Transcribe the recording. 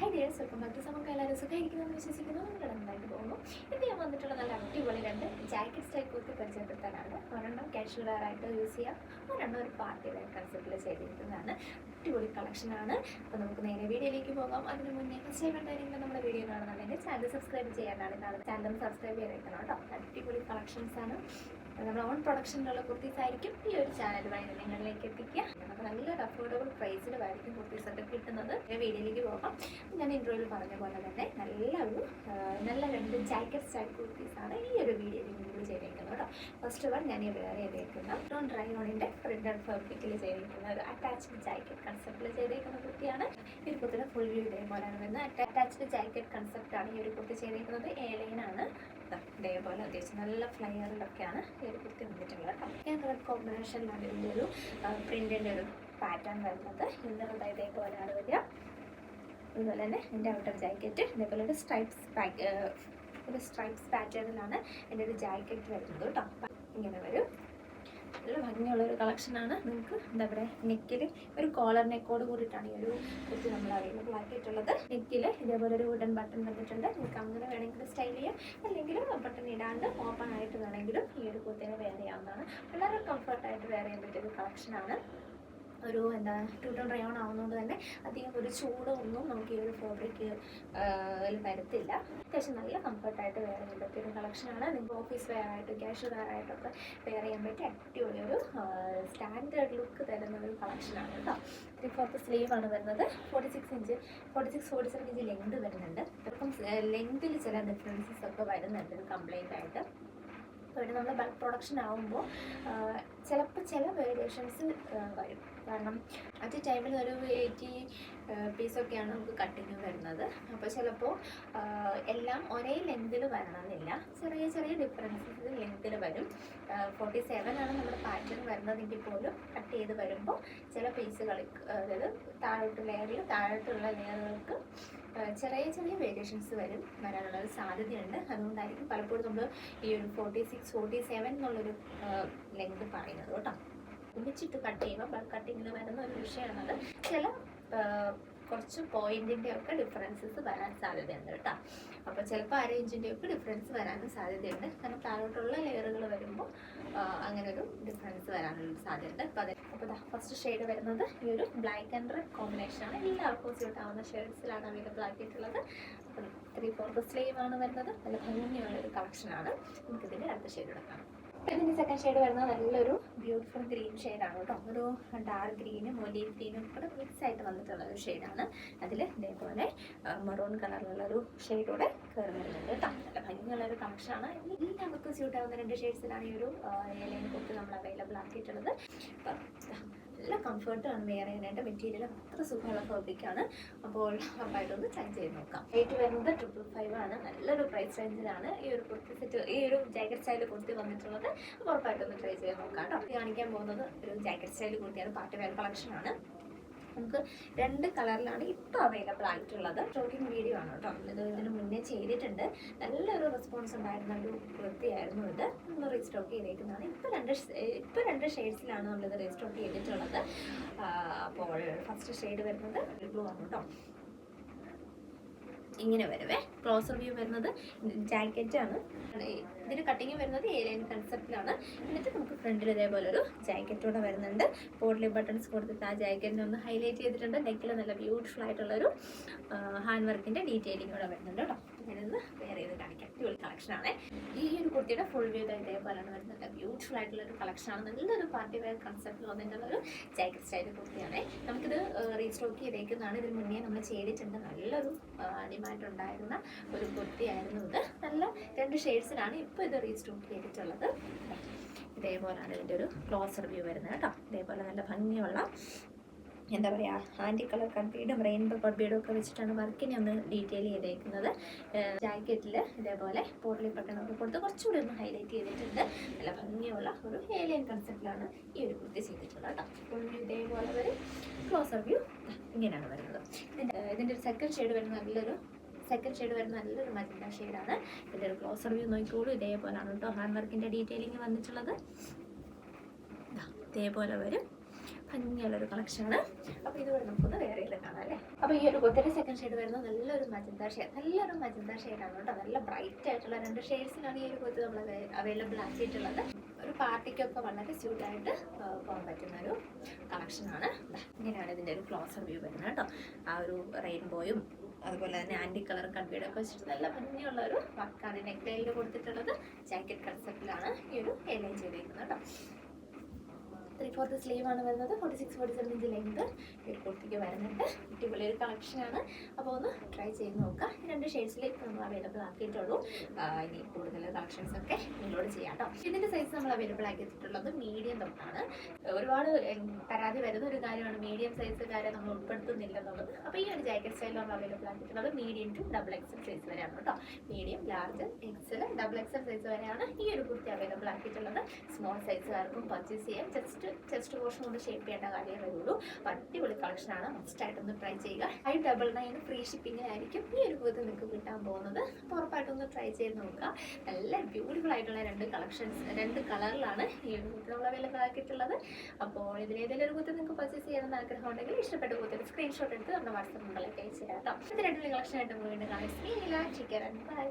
Hi dears welcome back to നമുക്ക് എല്ലാവരും സുഖമായിരിക്കുന്നു വിശ്വസിക്കുന്നു. നമുക്ക് നന്നായിട്ട് പോകുന്നു. ഇത് ഞാൻ വന്നിട്ടുള്ള നല്ല അടിപൊളി രണ്ട് ജാക്കറ്റ് സ്റ്റൈൽ കുർത്തി പരിചയപ്പെടുത്താനാണ്. ഒരെണ്ണം കാഷ്വൽ വെയർ ആയിട്ട് യൂസ് ചെയ്യാം. ഒരെണ്ണം ഒരു പാർട്ടി വെയർ കൺസെപ്റ്റിൽ ചെയ്തിരിക്കുന്നതാണ്. അടിപൊളി കളക്ഷനാണ് അപ്പോൾ നമുക്ക് നേരെ വീഡിയോയിലേക്ക് പോകാം. അതിന് മുന്നേ ഫസ്റ്റ് ടൈം ഉണ്ടായിരുന്നെങ്കിൽ നമ്മുടെ വീഡിയോ കാണുന്നുണ്ടെങ്കിൽ ചാനൽ സബ്സ്ക്രൈബ് ചെയ്യാനാണ്. കാണുന്നത് ചാനൽ സബ്സ്ക്രൈബ് ചെയ്തേക്കണം കേട്ടോ. അടിപൊളി കളക്ഷൻസ് ആണ്. നമ്മുടെ ഓൺ പ്രൊഡക്ഷനിലുള്ള കുർത്തീസായിരിക്കും ഈ ഒരു ചാനൽ വഴി നിങ്ങളിലേക്ക് എത്തിക്കുക. നമുക്ക് നല്ലൊരു അഫോർഡബിൾ പ്രൈസിലുമായിരിക്കും കുർത്തീസൊക്കെ കിട്ടുന്നത്. വീഡിയോയിലേക്ക് പോകാം. ഞാൻ ഇൻട്രോയിൽ പറഞ്ഞ പോലെ തന്നെ നല്ല ഒരു നല്ല രണ്ട് ജാക്കറ്റ് സ്റ്റൈൽ കുർത്തീസാണ് ഈ ഒരു വീഡിയോയിൽ ഇൻക്ലൂഡ് ചെയ്തേക്കുന്നത് കേട്ടോ. ഫസ്റ്റ് ഓഫ് വൺ ഞാൻ വേറെ ചെയ്തേക്കുന്ന ടോൺ ഡ്രൈ ഓണിന്റെ പ്രിന്റഡ് ഫാബ്രിക്കിൽ ചെയ്തേക്കുന്ന ഒരു അറ്റാച്ച്ഡ് ജാക്കറ്റ് കൺസെപ്റ്റിൽ ചെയ്തേക്കുന്ന കുർത്തിയാണ്. ഈ കുർത്തിയുടെ ഫുൾ വ്യൂ ഇതേപോലെയാണ് വരുന്നത്. അറ്റാച്ച്ഡ് ജാക്കറ്റ് കൺസെപ്റ്റാണ് ഈ ഒരു കുർത്തി ചെയ്തേക്കുന്നത്. എ ലൈനാണ് ഇതേപോലെ അത്യാവശ്യം നല്ല ഫ്ലയറിലൊക്കെയാണ് കുർത്തി വന്നിട്ടുള്ളത്. കേട്ടോ ഞാൻ കളർ കോമ്പിനേഷനിലാണ് ഇതിന്റെ ഒരു പ്രിന്റിന്റെ ഒരു പാറ്റേൺ വരുന്നത്. ഇന്നലെ ഇതേപോലെയാണ് വരിക. അതുപോലെ തന്നെ എന്റെ ഔട്ടർ ജാക്കറ്റ് ഇതേപോലെ ഒരു സ്ട്രൈപ്സ് ഒരു സ്ട്രൈപ്സ് പാറ്റേണിലാണ് എന്റെ ഒരു ജാക്കറ്റ് വരുന്നത് കേട്ടോ. ഇങ്ങനെ വരും. നല്ല ഭംഗിയുള്ള ഒരു കളക്ഷനാണ്. നിങ്ങൾക്ക് എന്താ പറയുക നെക്കിൽ ഒരു കോളർ നെക്കോട് കൂടിയിട്ടാണ് ഈ ഒരു കുർത്തി നമ്മൾ അവൈലബിൾ ആക്കിയിട്ടുള്ളത്. നെക്കിൽ ഇതേപോലെ ഒരു വുഡൻ ബട്ടൺ തന്നിട്ടുണ്ട് നിങ്ങൾക്ക് അങ്ങനെ വേണമെങ്കിൽ സ്റ്റൈൽ ചെയ്യാം. അല്ലെങ്കിൽ ബട്ടൺ ഇടാണ്ട് ഓപ്പൺ ആയിട്ട് വേണമെങ്കിലും ഈ ഒരു കുത്തിനെ വെയർ ചെയ്യാവുന്നതാണ്. വളരെ കംഫർട്ടായിട്ട് വെയർ ചെയ്യാൻ പറ്റിയ ഒരു കളക്ഷനാണ് ഒരു എന്താ ടു ഡ്രൈ റയോൺ ആവുന്നതുകൊണ്ട് തന്നെ അധികം ഒരു ചൂട് ഒന്നും നമുക്ക് ഈ ഒരു ഫാബ്രിക് വരത്തില്ല. അത്യാവശ്യം നല്ല കംഫർട്ടായിട്ട് വെയർ ചെയ്യാൻ പറ്റിയ ഒരു കളക്ഷനാണ് നിങ്ങൾക്ക് ഓഫീസ് വെയർ ആയിട്ട് ക്യാഷ് വെയർ ആയിട്ടൊക്കെ വെയർ ചെയ്യാൻ പറ്റിയ അടിപൊളി ഒരു സ്റ്റാൻഡേർഡ് ലുക്ക് തരുന്ന ഒരു കളക്ഷനാണ് കേട്ടോ. ത്രീ ഫോർത്ത് സ്ലീവ് ആണ് വരുന്നത്. Forty six inch forty six forty seven inch length വരുന്നുണ്ട് അപ്പം ലെങ്തിൽ ചില ഡിഫറൻസസ് ഒക്കെ വരുന്നുണ്ട് കംപ്ലൈന്റ് ആയിട്ട്. ഇവിടെ നമ്മൾ ബൾക്ക് പ്രൊഡക്ഷൻ ആകുമ്പോൾ ചിലപ്പോൾ ചില വേരിയേഷൻസ് വരും. കാരണം അത് ടൈമിൽ ഒരു എയ്റ്റി പീസൊക്കെയാണ് നമുക്ക് കട്ടിങ് വരുന്നത്. അപ്പോൾ ചിലപ്പോൾ എല്ലാം ഒരേ ലെങ്തിൽ വരണമെന്നില്ല. ചെറിയ ചെറിയ ഡിഫറൻസസ് ലെങ്തിൽ വരും. ഫോർട്ടി ആണ് നമ്മുടെ പാറ്റേൺ വരുന്നതെങ്കിൽ പോലും കട്ട് ചെയ്ത് വരുമ്പോൾ ചില പീസുകൾ അതായത് താഴോട്ട് ലെയറിൽ താഴോട്ടുള്ള ലെയറുകൾക്ക് ചെറിയ ചെറിയ വേരിയേഷൻസ് വരും വരാനുള്ള ഒരു സാധ്യതയുണ്ട്. അതുകൊണ്ടായിരിക്കും പലപ്പോഴും നമ്മൾ ഈ ഒരു ഫോർട്ടി സിക്സ് ഫോർട്ടി സെവൻ എന്നുള്ളൊരു ലെങ്ത് പറയുന്നത് കേട്ടോ. ഒന്നിച്ചിട്ട് കട്ട് ചെയ്യുമ്പോൾ ബൾക്ക് കട്ടിങ്ങിൽ വരുന്ന ഒരു വിഷയമാണത്. ചില കുറച്ച് പോയിന്റിന്റെ ഒക്കെ ഡിഫറൻസസ് വരാൻ സാധ്യതയുണ്ട് കേട്ടോ. അപ്പോൾ ചിലപ്പോൾ അര ഇഞ്ചിന്റെ ഒക്കെ ഡിഫറൻസ് വരാനും സാധ്യതയുണ്ട്. കാരണം താഴോട്ടുള്ള ലെയറുകൾ വരുമ്പോൾ അങ്ങനെ ഒരു ഡിഫറൻസ് വരാനുള്ള സാധ്യതയുണ്ട്. അപ്പോൾ അതെ അപ്പോൾ ഫസ്റ്റ് ഷെയ്ഡ് വരുന്നത് ഈ ഒരു ബ്ലാക്ക് ആൻഡ് റെഡ് കോമ്പിനേഷൻ കോമ്പിനേഷനാണ് എല്ലാവർക്കും സ്യൂട്ട് ആവുന്ന ഷെയ്ഡ്സിലാണ് അവൈലബിൾ ആക്കിയിട്ടുള്ളത്. അപ്പം ത്രീ ദ സ്ലീവ് ആണ് വരുന്നത്. നല്ല ഭംഗിയുള്ള ഒരു കളക്ഷനാണ് നമുക്കിതിന്റെ അടുത്ത ഷെയ്ഡ് എടുക്കാം ഇതിന്റെ സെക്കൻഡ് ഷെയ്ഡ് വരുന്നത് നല്ലൊരു ബ്യൂട്ടിഫുൾ ഗ്രീൻ ഷെയ്ഡാണ് കേട്ടോ. ഒരു ഡാർക്ക് ഗ്രീനും ഒലീവ് ഗ്രീനും കൂടെ മിക്സ് ആയിട്ട് വന്നിട്ടുള്ള ഒരു ഷെയ്ഡാണ് അതിൽ ഇതേപോലെ മറൂൺ കളറിലുള്ള ഒരു ഷെയ്ഡോടെ കയറി വരുന്നുണ്ട് കേട്ടോ. നല്ല ഭംഗിയുള്ള ഒരു കളക്ഷനാണ് എല്ലാവർക്കും സ്യൂട്ട് ആവുന്ന രണ്ട് ഷെയ്ഡ്സിലാണ് ഈ ഒരു ഏലൈൻ കുത്ത് നമ്മൾ അവൈലബിൾ ആക്കിയിട്ടുള്ളത്. അപ്പം നല്ല കംഫർട്ടാണ് വെയർ ചെയ്യാനായിട്ട് മെറ്റീരിയൽ അത്ര സുഖമുള്ള ഫാബ്രിക്കാണ് അപ്പോൾ ഉറപ്പായിട്ടൊന്ന് ട്രൈ ചെയ്ത് നോക്കാം. റേറ്റ് വരുന്നത് ട്രിപ്പിൾ ഫൈവ് ആണ്. നല്ലൊരു പ്രൈസ് റേഞ്ചിലാണ് ഈ ഒരു കുർത്തി സെറ്റ് ഈ ഒരു ജാക്കറ്റ് സ്റ്റൈൽ കുർത്തി വന്നിട്ടുള്ളത്. അപ്പോൾ ഉറപ്പായിട്ടൊന്ന് ട്രൈ ചെയ്ത് നോക്കാം കാണിക്കാൻ പോകുന്നത് ഒരു ജാക്കറ്റ് സ്റ്റൈൽ കുർത്തിയാണ്. പാർട്ടി വെയർ കളക്ഷനാണ് നമുക്ക് രണ്ട് കളറിലാണ് ഇപ്പോൾ അവൈലബിൾ ആയിട്ടുള്ളത്. ഷോക്കിംഗ് വീഡിയോ ആണ് കേട്ടോ. ഇത് ഇതിന് മുന്നേ ചെയ്തിട്ടുണ്ട്. നല്ലൊരു റെസ്പോൺസ് ഉണ്ടായിരുന്ന ഒരു കുർത്തിയായിരുന്നു ഇത്. നമ്മൾ റീസ്റ്റോക്ക് ചെയ്തേക്കുന്നതാണ്. ഇപ്പോൾ രണ്ട് ഇപ്പോൾ രണ്ട് ഷെയ്ഡ്സിലാണ് നമ്മളിത് റീസ്റ്റോക്ക് ചെയ്തിട്ടുള്ളത്. അപ്പോൾ ഫസ്റ്റ് ഷെയ്ഡ് വരുന്നത് ബ്ലൂ ആണ് കേട്ടോ. ഇങ്ങനെ വരുവേ. ക്ലോസർ വ്യൂ വരുന്നത് ജാക്കറ്റ് ആണ്. ഇതിന് കട്ടിങ് വരുന്നത് ഏലിയൻ കൺസെപ്റ്റിലാണ് എന്നിട്ട് നമുക്ക് ഫ്രണ്ടിൽ ഇതേപോലെ ഒരു ജാക്കറ്റോടെ വരുന്നുണ്ട്. പോർട്ട്ലി ബട്ടൺസ് കൊടുത്തിട്ട് ആ ജാക്കറ്റിനെ ഒന്ന് ഹൈലൈറ്റ് ചെയ്തിട്ടുണ്ട്. നെക്കിൽ നല്ല ബ്യൂട്ടിഫുൾ ആയിട്ടുള്ളൊരു ഹാൻഡ് വർക്കിന്റെ ഡീറ്റെയിലിംഗ് കൂടെ വരുന്നുണ്ട് കേട്ടോ. ഞാനിന്ന് വേറെ ചെയ്ത് കാണിക്കാം. അടിപൊളി കളക്ഷനാണ് ഈ ഒരു കുർത്തിയുടെ ഫുൾ വ്യൂ ഇതേപോലെയാണ് വരുന്നത്. ബ്യൂട്ടിഫുൾ ആയിട്ടുള്ള ഒരു കളക്ഷനാണ് നല്ലൊരു പാർട്ടി വെയർ കൺസെപ്റ്റ് വന്നിട്ടുള്ള ഒരു ജാക്കറ്റ് സ്റ്റൈൽ കുർത്തിയാണ്. നമുക്കിത് റീസ്റ്റോക്ക് ചെയ്തേക്കുന്നതാണ്. ഇതിന് മുന്നേ നമ്മൾ ചെയ്തിട്ടുണ്ട്. നല്ലൊരു ഡിമാൻഡ് ഉണ്ടായിരുന്ന ഒരു കുർത്തിയായിരുന്നു ഇത്. നല്ല രണ്ട് ഷെയ്ഡ്സിലാണ് ഇപ്പോൾ ഇത് റീസ്റ്റോക്ക് ചെയ്തിട്ടുള്ളത്. ഇതേപോലെയാണ് ഇതിന്റെ ഒരു ക്ലോസർ വ്യൂ വരുന്നത് കേട്ടോ. ഇതേപോലെ നല്ല ഭംഗിയുള്ള എന്താ പറയുക ആന്റി കളർ കട്ബീഡും റെയിൻബോ കട്ബീഡും ഒക്കെ വെച്ചിട്ടാണ് വർക്കിനെ ഒന്ന് ഡീറ്റെയിൽ ചെയ്തേക്കുന്നത്. ജാക്കറ്റിൽ ഇതേപോലെ പോർലി പട്ടണമൊക്കെ കൊടുത്ത് കുറച്ചുകൂടി ഒന്ന് ഹൈലൈറ്റ് ചെയ്തിട്ടുണ്ട്. നല്ല ഭംഗിയുള്ള ഒരു ഏലിയൻ കൺസെപ്റ്റിലാണ് ഈ ഒരു കുർത്തി ചെയ്തിട്ടുള്ളത് കേട്ടോ ഫുൾ ഇതേപോലെ ഒരു ക്ലോസർ വ്യൂ ഇങ്ങനെയാണ് വരുന്നത്. ഇതിന്റെ ഒരു സെക്കൻഡ് ഷെയ്ഡ് വരുന്ന നല്ലൊരു സെക്കൻഡ് ഷെയ്ഡ് വരുന്ന നല്ലൊരു മജന്ത ഷെയ്ഡാണ് ഇതിന്റെ ഒരു ക്ലോസർ വ്യൂ നോക്കിക്കോളൂ. ഇതേപോലെയാണ് കേട്ടോ ഹാൻഡ് വർക്കിന്റെ ഡീറ്റെയിലിംഗ് വന്നിട്ടുള്ളത്. ഇതേപോലെ വരും. ഭംഗിയുള്ളൊരു കളക്ഷനാണ് അപ്പോൾ ഇതുവരെ നമുക്കൊന്ന് വേറെ ഇത് കാണാം അല്ലേ? അപ്പോൾ ഈ ഒരു കുത്തിരി സെക്കൻഡ് ഷെയ്ഡ് വരുന്നത് നല്ലൊരു മജന്ത ഷെയ്ഡ് നല്ലൊരു മജന്ത ഷെയ്ഡാണ് കേട്ടോ. നല്ല ബ്രൈറ്റ് ആയിട്ടുള്ള രണ്ട് ഷെയ്ഡ്സിലാണ് ഈ ഒരു കൊത്ത് നമ്മൾ അവൈലബിൾ ആക്കിയിട്ടുള്ളത്. ഒരു പാർട്ടിക്കൊക്കെ വളരെ സ്യൂട്ടായിട്ട് പോകാൻ പറ്റുന്ന ഒരു കളക്ഷനാണ് ഇങ്ങനെയാണ് ഇതിന്റെ ഒരു ക്ലോസർ വ്യൂ വരുന്നത് കേട്ടോ. ആ ഒരു റെയിൻബോയും അതുപോലെ തന്നെ ആന്റി കളർ കൺവീടൊക്കെ വെച്ചിട്ട് നല്ല ഭംഗിയുള്ള ഒരു വർക്കാണ് നെക്ക് ലൈനിൽ കൊടുത്തിട്ടുള്ളത് ജാക്കറ്റ് കൺസെപ്റ്റിലാണ് ഈ ഒരു എലൈൻ ചെയ്തിരിക്കുന്നത് കേട്ടോ. ത്രീ ഫോർത്ത് ആണ് വരുന്നത്. Forty six forty seven inch length ഈ കുർത്തിക്ക് വരുന്നുണ്ട്. അടിപൊളി ഒരു കളക്ഷനാണ് അപ്പോൾ ഒന്ന് ട്രൈ ചെയ്ത് നോക്കാം. രണ്ട് ഷെയ്ഡ്സിലേക്ക് നമ്മൾ അവൈലബിൾ ആക്കിയിട്ടുള്ളൂ. ഇനി കൂടുതൽ കളക്ഷൻസ് ഒക്കെ നിങ്ങളോട് ചെയ്യാം കേട്ടോ ഇതിന്റെ സൈസ് നമ്മൾ അവൈലബിൾ ആക്കിയിട്ടുള്ളത് മീഡിയം തൊട്ടാണ്. ഒരുപാട് പരാതി വരുന്ന ഒരു കാര്യമാണ് മീഡിയം സൈസുകാരെ നമ്മൾ ഉൾപ്പെടുത്തുന്നില്ല എന്നുള്ളത് അപ്പോൾ ഈ ഒരു ജാക്കറ്റ് സ്റ്റൈൽ നമ്മൾ available ആക്കിയിട്ടുള്ളത് medium to double XL size വരെയാണ് കേട്ടോ medium large XL double XL size വരെയാണ് ഈ ഒരു കുർത്തി അവൈലബിൾ ആക്കിയിട്ടുള്ളത്. സ്മോൾ സൈസുകാർക്കും പർച്ചേസ് ചെയ്യാം. ജസ്റ്റ് ചെസ്റ്റ് പോർഷൻ കൊണ്ട് ഷേപ്പ് ചെയ്യേണ്ട കാര്യമേ വരുള്ളൂ കളക്ഷനാണ് മസ്റ്റ് ആയിട്ട് ഒന്ന് ട്രൈ ചെയ്യുക. ഫൈവ് ഡബിൾ നയൻ ഫ്രീ ഷിപ്പിങ്ങിനായിരിക്കും ഈ ഒരു കുർത്തി നിങ്ങൾക്ക് കിട്ടാൻ പോകുന്നത്. അപ്പോൾ ഉറപ്പായിട്ടൊന്ന് ട്രൈ ചെയ്ത് നോക്കുക. നല്ല ബ്യൂട്ടിഫുൾ ആയിട്ടുള്ള രണ്ട് കളക്ഷൻസ് രണ്ട് കളറിലാണ് ഈ ഒരു നമ്മൾ അവൈലബിൾ ആക്കിയിട്ടുള്ളത്. അപ്പോൾ ഇതിലേതെങ്കിലും ഒരു കുത്തി നിങ്ങൾക്ക് പർച്ചേസ് ചെയ്യണമെന്ന് ആഗ്രഹം ഉണ്ടെങ്കിൽ ഇഷ്ടപ്പെട്ട കുത്തി സ്ക്രീൻഷോട്ട് എടുത്ത് നമ്മുടെ വാട്സപ്പ് നമ്പറിലേക്ക് അയച്ചു തരാം കേട്ടോ. ഇത് രണ്ട് കളക്ഷൻ ആയിട്ട് വീണ്ടും ചിക്കൻ ബൈ